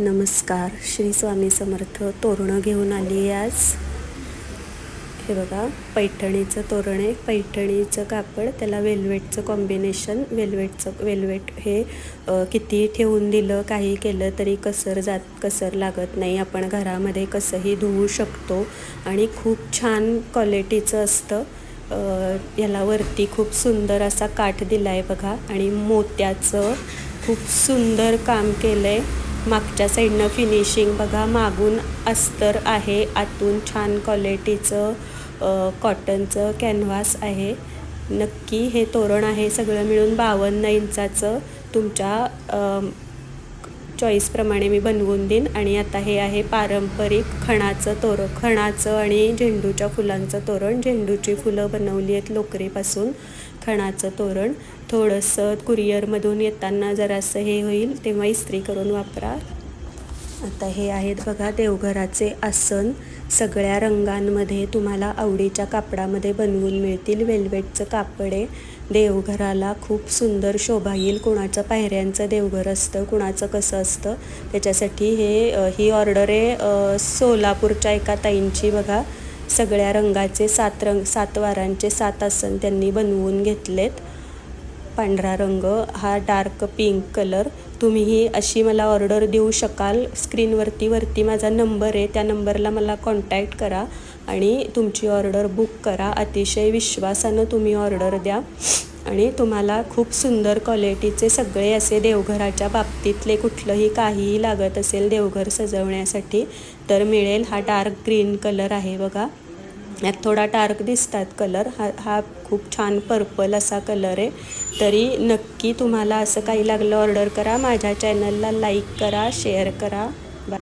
नमस्कार. श्री स्वामी समर्थ तोरणं घेऊन आली आहे आज. हे बघा पैठणीचं तोरण आहे. पैठणीचं कापड त्याला वेल्वेटचं कॉम्बिनेशन वेल्वेटचं वेल्वेट हे किती ठेवून दिलं काही केलं तरी कसर जात कसर लागत नाही. आपण घरामध्ये कसंही धुवू शकतो आणि खूप छान क्वालिटीचं असतं. याला वरती खूप सुंदर असा काठ दिला आहे बघा आणि मोत्याचं खूप सुंदर काम केलं आहे मागच्या साईडनं फिनिशिंग बघा मागून अस्तर आहे आतून छान क्वालिटीचं कॉटनचं कॅनव्हास आहे. नक्की हे तोरण आहे सगळं मिळून बावन्न इंचाचं. तुमच्या चॉईसप्रमाणे मी बनवून देईन. आणि आता हे आहे पारंपरिक खणाचं तोरण. खणाचं आणि झेंडूच्या फुलांचं तोरण. झेंडूची फुलं बनवली आहेत लोकरीपासून खणाचं तोरण. थोडंसं कुरिअरमधून येताना जरासं हे होईल तेव्हा इस्त्री करून वापरा. आता हे आहेत बघा देवघराचे आसन. सगळ्या रंगांमध्ये तुम्हाला आवडीच्या कापडामध्ये बनवून मिळतील वेल्वेटचं कापडे देवघराला खूप सुंदर शोभा येईल. कुणाचं पायऱ्यांचं देवघर असतं कुणाचं कसं असतं त्याच्यासाठी हे ही ऑर्डर आहे सोलापूरच्या एका ताईंची बघा. सगळ्या रंगाचे सात रंग सात वारांचे सात आसन त्यांनी बनवून घेतलेत. पांढरा रंग हा डार्क पिंक कलर. तुम्हीही अशी मला ऑर्डर देऊ शकाल. स्क्रीनवरती वरती माझा नंबर आहे. त्या नंबरला मला कॉन्टॅक्ट करा आणि तुमची ऑर्डर बुक करा. अतिशय विश्वासानं तुम्ही ऑर्डर द्या. आणि तुम्हाला खूप सुंदर क्वालिटीचे सगळे असे देवघराच्या बाबतीतले कुठलंही काहीही लागत असेल देवघर सजवण्यासाठी तर मिळेल हा डार्क ग्रीन कलर आहे बघा. यात थोडा डार्क दिसतात कलर. हा हा खूप छान पर्पल असा कलर आहे. तरी नक्की तुम्हाला असं काही लागलं ऑर्डर करा. माझ्या चॅनलला लाईक करा शेअर करा.